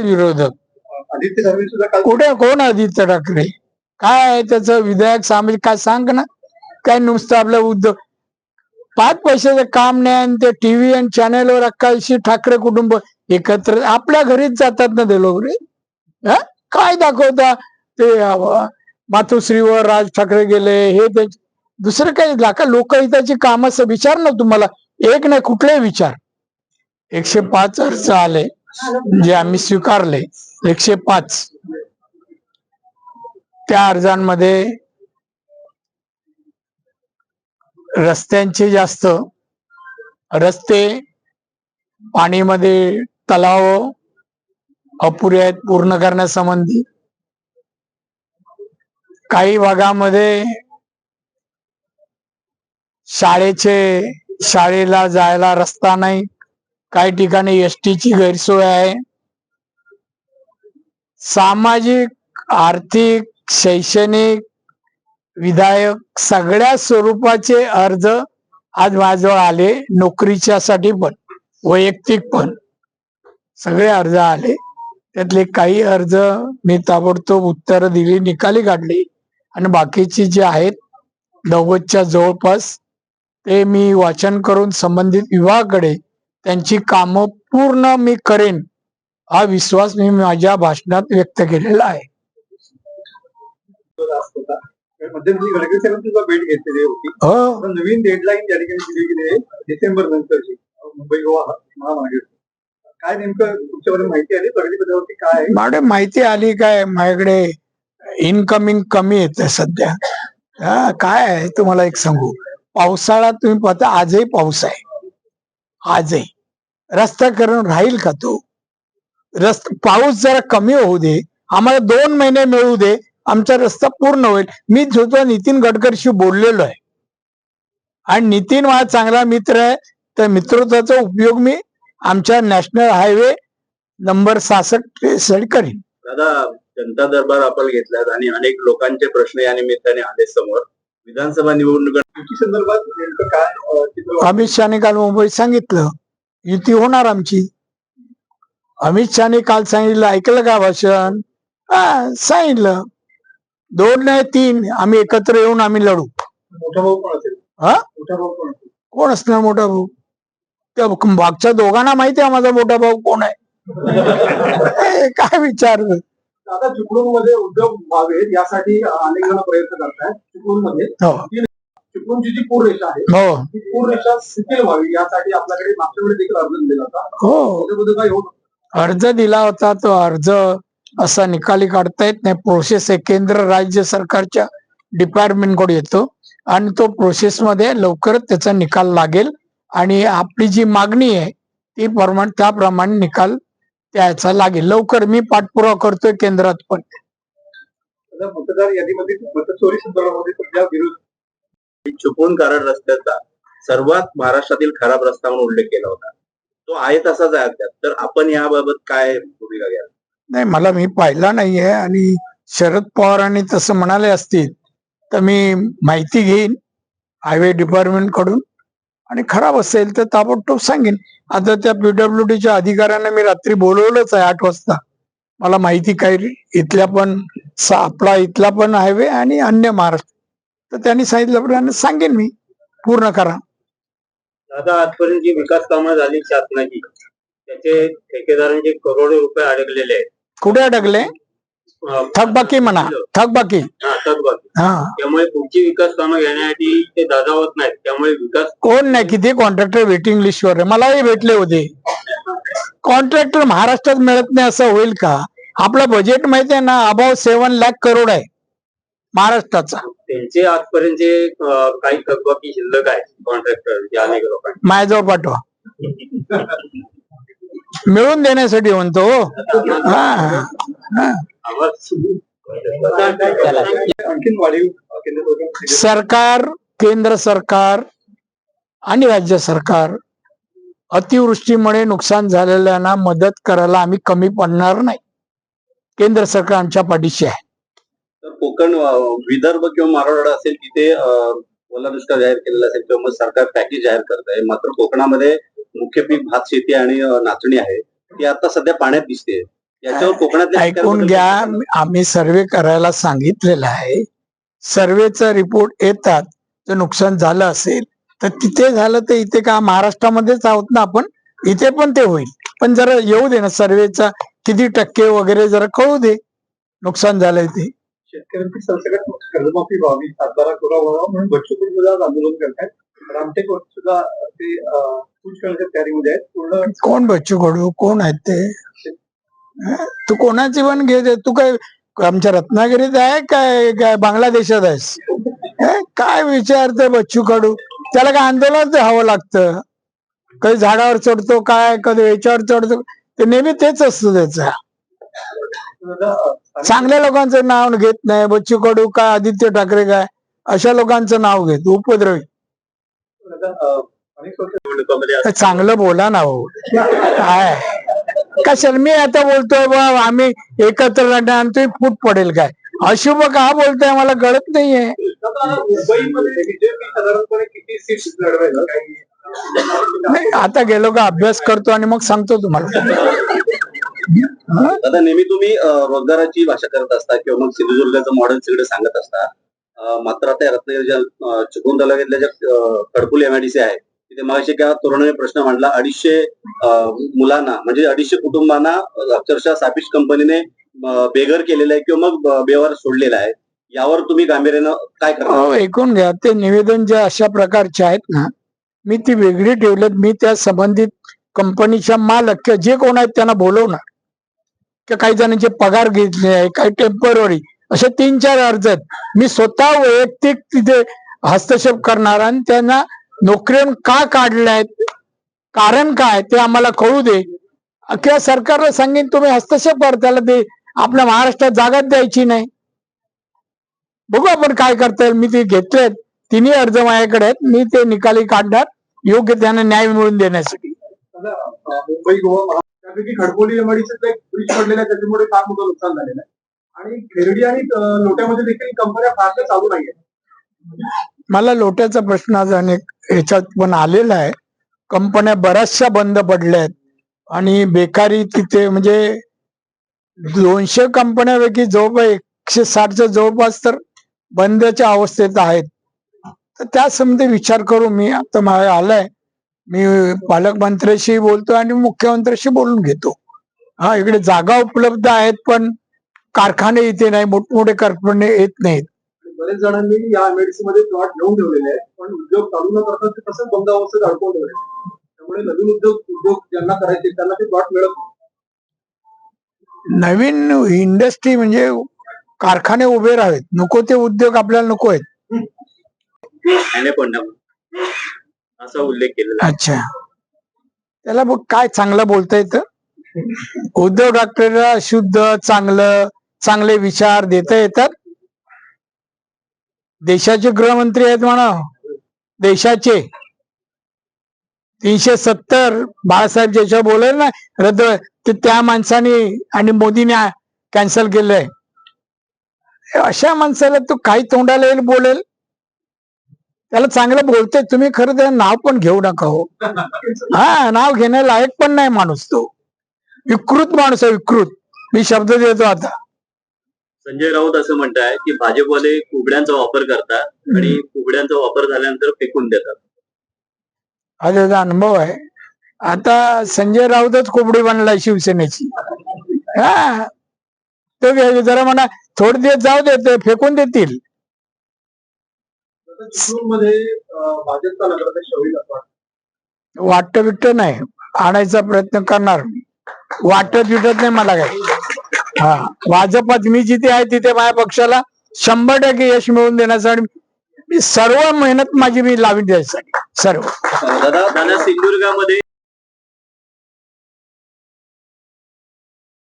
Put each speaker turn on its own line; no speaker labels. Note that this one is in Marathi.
विरोधक? कुठे कोण आदित्य ठाकरे? काय आहे त्याचं विधायक सामाजिक काय सांग ना. काय नुसतं आपलं उद्योग पाच पैशाचं काम नाही आणि ते टीव्ही आणि चॅनेलवर अक्काशी ठाकरे कुटुंब एकत्र आपल्या घरीच जातात ना ते लोक रे. हा? काय दाखवता? ते मातोश्रीवर राज ठाकरे गेले हे ते दुसरं काही लाका लोकहिताची कामं विचार ना तुम्हाला. एक नाही कुठले विचार. एकशे पाच अर्ज आले. जे आम्ही स्वीकारले एकशे पाच. त्या अर्जांमध्ये रस्त्यांचे जास्त रस्ते पाणीमध्ये तलाव अपुरे आहेत पूर्ण करण्यासंबंधी. काही भागामध्ये शाळेचे शाळेला जायला रस्ता नाही. काही ठिकाणी एस ची गैरसोय आहे. सामाजिक आर्थिक शैक्षणिक विधायक सगळ्या स्वरूपाचे अर्ज आज माझ्याजवळ आले नोकरीच्या साठी पण वैयक्तिक पण. सगळे अर्ज आले. त्यातले काही अर्ज मी ताबडतोब उत्तर दिली निकाली काढली आणि बाकीची जे आहेत नव्वदच्या जवळपास ते मी वाचन करून संबंधित विभागाकडे त्यांची कामं पूर्ण मी करेन हा विश्वास मी माझ्या भाषणात व्यक्त केलेला आहे. हो.
नवीन डेडलाईन त्या ठिकाणी दिली गेली आहे डिसेंबर नंतरची मुंबई गोवा महामार्ग. काय नेमकं तुमच्याकडे माहिती आली? प्रगतीपथावरती काय
मॅडम माहिती आली काय? माझ्याकडे इनकमिंग कमी येते सध्या. हा, काय आहे? तुम्हाला एक सांगू. पावसाळा तुम्ही पाहता आजही पाऊस आहे. आजही. रस्ता करून राहील का तो? रस्त पाऊस जरा कमी होऊ दे. आम्हाला दोन महिने मिळू दे. आमचा रस्ता पूर्ण होईल. मी सुद्धा नितीन गडकरीशी बोललेलो आहे. आणि नितीन माझा चांगला मित्र आहे. त्या मित्रत्वाचा उपयोग मी आमच्या नॅशनल हायवे नंबर सहासष्ट करीन.
दादा जनता दरबार आपण घेतलात आणि अनेक लोकांचे प्रश्न या निमित्ताने आले समोर. विधानसभा निवडणूक
युती संदर्भात नेमकं काय अं, चित्र
अमित शहाने काल मुंबईत सांगितलं. युती होणार आमची. अमित शहाने काल सांगितलं ऐकलं का भाषण? हा सांगितलं. दोन नाही तीन. आम्ही एकत्र येऊन आम्ही लढू.
मोठा भाऊ कोण असेल?
हा?
मोठा भाऊ कोण असेल?
कोण असणार मोठा भाऊ? त्या मागच्या दोघांना माहिती आहे माझा मोठा भाऊ कोण आहे? काय विचार
आता चिपळूणमध्ये उद्योग व्हावेत यासाठी अनेक जण प्रयत्न करतात चिपळूणमध्ये
हो.
चिपळूणची जी पूर रेषा आहे
हो.
ती पूर रेषा शिथिल व्हावी यासाठी आपल्याकडे मागच्या वेळी देखील अर्ज दिला होता.
हो.
त्याच्याबद्दल काय होत
अर्ज दिला होता तो अर्ज असा निकाली काढता येत नाही. प्रोसेस आहे केंद्र राज्य सरकारच्या डिपार्टमेंटकडे येतो आणि तो प्रोसेस मध्ये लवकरच त्याचा निकाल लागेल आणि आपली जी मागणी आहे ती प्रमाण त्याप्रमाणे निकाल त्याचा लागेल. लवकर मी पाठपुरावा करतोय केंद्रात पण.
मतदार यादीमध्ये मतचोरी संदर्भामध्ये सध्या विरोध
छुपून कारण रस्त्याचा सर्वात महाराष्ट्रातील खराब रस्ता म्हणून उल्लेख केला होता. तो आहे तसाच आहे अद्याप. तर आपण याबाबत काय भूमिका घ्याल?
नाही मला मी पाहिला नाहीये आणि शरद पवारांनी तसं म्हणाले असतील तर मी माहिती घेईन हायवे डिपार्टमेंटकडून. आणि खराब असेल तर ताबडतोब सांगेन. आता त्या पीडब्ल्यू डीच्या अधिकाऱ्यांना मी रात्री बोलवलंच आहे आठ वाजता. मला माहिती काही इथल्या पण सा- आपला इथला पण हायवे आणि अन्य महाराष्ट्र. तर त्यांनी सांगितल्याप्रमाणे सांगेन मी. पूर्ण करा.
दादा आजपर्यंत जी विकास कामं झाली शासनाची त्याचे ठेकेदारांचे करोडो रुपये अडकलेले आहेत.
कुठे अडकले?
अं,
थकबाकी म्हणा. थकबाकी.
हा, थकबाकी.
हा.
त्यामुळे पुढची विकास कामं घेण्यासाठी ते दादावत नाहीत. त्यामुळे विकास
कोण नाही किती कॉन्ट्रॅक्टर वेटिंग लिस्टवर आहे? मलाही भेटले होते. कॉन्ट्रॅक्टर महाराष्ट्रात मिळत नाही असं होईल का? आपलं बजेट माहिती आहे ना अबाव सेव्हन लाख करोड आहे. महाराष्ट्राचा.
त्यांचे आजपर्यंतचे अं, काही थकबाकी शिल्लक आहे कॉन्ट्रॅक्टर अनेक लोकांचे.
माझ्याजवळ पाठवा. मिळून देण्यासाठी म्हणतो हो. हा हा.
आणखीन वाढीव केंद्र सरकार
सरकार केंद्र सरकार आणि राज्य सरकार अतिवृष्टीमुळे नुकसान झालेल्यांना मदत करायला आम्ही कमी पडणार नाही. केंद्र सरकार आमच्या पाठीशी आहे.
तर कोकण विदर्भ किंवा मराठवाडा असेल तिथे ओला दुष्काळ जाहीर केलेला असेल किंवा मग सरकार पॅकेज जाहीर करत आहे. मात्र कोकणामध्ये मुख्य पीक भात शेती आणि नाचणी आहे. ती आता सध्या पाण्यात दिसते. याच्यावर कोकणातल्या
ऐकून घ्या? आम्ही सर्वे करायला सांगितलेलं आहे. सर्वेचा रिपोर्ट येतात. जर नुकसान झालं असेल तर तिथे झालं तर इथे का महाराष्ट्रामध्येच आहोत ना आपण? इथे पण ते होईल. पण जरा येऊ दे ना सर्वेचा. किती टक्के वगैरे जरा कळू दे. नुकसान झालंय ते.
शेतकऱ्यांची सरसकट कर्जमाफी व्हावी सातबारा कोरा व्हावा म्हणून बच्चू कडू सुद्धा आज आंदोलन करतायत रामटेक सुद्धा ते अं, करण्याच्या तयारीमध्ये आहेत. पूर्ण
कोण बच्चू कडू? कोण आहेत ते? तू कोणाची पण घे तू काय आमच्या रत्नागिरीत आहे काय काय बांगलादेशात आहेस? काय विचारते बच्चू कडू? त्याला काय आंदोलन हवं लागतं. कधी झाडावर चढतो काय कधी याच्यावर चढतो. ते नेहमी तेच असतं त्याचा. चांगल्या लोकांचं नाव घेत नाही बच्चू कडू काय आदित्य ठाकरे काय अशा लोकांचं नाव घेत उपद्रवी. चांगलं बोला ना हो. काय? कशाला? मी आता बोलतोय बा आम्ही एकत्र लढणार आणि तुम्ही फूट पडेल काय? अशुभ का बोलतोय? मला कळत नाहीये. नाही आता गेलो का अभ्यास करतो आणि मग सांगतो तुम्हाला.
दादा नेहमी तुम्ही रोजगाराची भाषा करत असता किंवा मग सिंधुदुर्गाचं मॉडेल सगळं सांगत असता. मात्र आता रत्नागिरीच्या चिपळूण तालुक्यातल्या ज्या खडकुल एमआयडीसी आहे. तिथे मगाशी एका तरुणाने प्रश्न मांडला अडीचशे मुलांना म्हणजे अडीचशे कुटुंबांना अक्षरशः सापिस्ट कंपनीने बेघर केलेलं आहे किंवा मग बेवार सोडलेला आहे. यावर तुम्ही गांभीर्यानं काय
अहो, ऐकून घ्या ते निवेदन जे अशा प्रकारचे आहेत ना मी ती वेगळी ठेवलेत मी त्या संबंधित कंपनीच्या मालक किंवा जे कोण आहेत त्यांना बोलवणार. काही जणांचे पगार घेतले आहे काही टेंपररी असे तीन चार अर्ज आहेत मी स्वतः वैयक्तिक तिथे हस्तक्षेप करणार आणि त्यांना नोकरीवरून का काढल्यात कारण काय? ते आम्हाला कळू दे. किंवा सरकारला सांगेन तुम्ही हस्तक्षेप करा त्याला ते आपल्या महाराष्ट्रात जागाच द्यायची नाही. बघू आपण काय करता येईल. मी ते घेतलेत. तिन्ही अर्ज माझ्याकडे आहेत. मी ते निकाली काढणार. योग्य त्यांना न्याय मिळवून देण्यासाठी.
मुंबई गोवा त्यापैकी खडकोली एमआयडीचं एक ब्रिज पडलेला आहे त्याच्यामुळे फार मोठं नुकसान झालेलं आहे. आणि खेरडी आणि लोट्यामध्ये देखील कंपन्या फारशा चालू नाही
मला लोट्याचा प्रश्न आज अनेक ह्याच्यात पण आलेला आहे. कंपन्या बऱ्याचशा बंद पडल्या आहेत आणि बेकारी तिथे म्हणजे दोनशे कंपन्यापैकी जवळपास एकशे साठच्या जवळपास तर बंदच्या अवस्थेत आहेत. तर त्या संबंधी विचार करू मी. आता मला आलाय. मी पालकमंत्र्याशी बोलतो आणि मुख्यमंत्र्याशी बोलून घेतो. हा इकडे जागा उपलब्ध आहेत पण कारखाने इथे नाही मोठमोठे कारखाने येत नाहीत.
बरेच जणांनी या एमआयडीसी मध्ये प्लॉट घेऊन ठेवलेले आहेत पण उद्योग चालू न करता ते तसंच बंद अवस्थेत अडकवून ठेवले. त्यामुळे नवीन उद्योग उद्योग ज्यांना करायचे त्यांना ते प्लॉट मिळत नाही.
नवीन इंडस्ट्री म्हणजे कारखाने उभे राहावेत. नको ते उद्योग आपल्याला नको आहेत.
असा उल्लेख केलेला.
अच्छा. त्याला बघ काय चांगलं बोलता येतं? उद्धव डॉक्टरला शुद्ध चांगलं चांगले विचार देता येतात? देशाचे गृहमंत्री आहेत म्हणा. देशाचे. तीनशे सत्तर बाळासाहेब ज्याच्या बोलेल ना रद्द ते त्या माणसाने आणि मोदीने कॅन्सल केलंय. अशा माणसाला तो काही तोंडाला येईल बोलेल? त्याला चांगलं बोलते तुम्ही खरं त्याला नाव पण घेऊ नका हो. हा नाव घेण्यालायक पण नाही माणूस तो. विकृत माणूस आहे विकृत. मी शब्द देतो आता.
संजय राऊत असं म्हणताय की भाजपवाले कुबड्यांचा वापर करतात आणि कुबड्यांचा वापर झाल्यानंतर फेकून देतात.
हा त्याचा अनुभव आहे. आता संजय राऊतच कोबडी बनलाय शिवसेनेची. हा. तो जरा म्हणा थोडे दिवस जाऊ दे ते फेकून देतील.
भाजपचा नगराध्यक्ष होईल
वाटतं. बिट्ट नाही. आणायचा प्रयत्न करणार. वाटत बिटत नाही मला काय हा. भाजपात मी जिथे आहे तिथे माझ्या पक्षाला शंभर टक्के यश मिळवून देण्यासाठी मी सर्व मेहनत माझी मी लावून द्यायसाठी सर्व.
दादा दादा सिंधुदुर्गामध्ये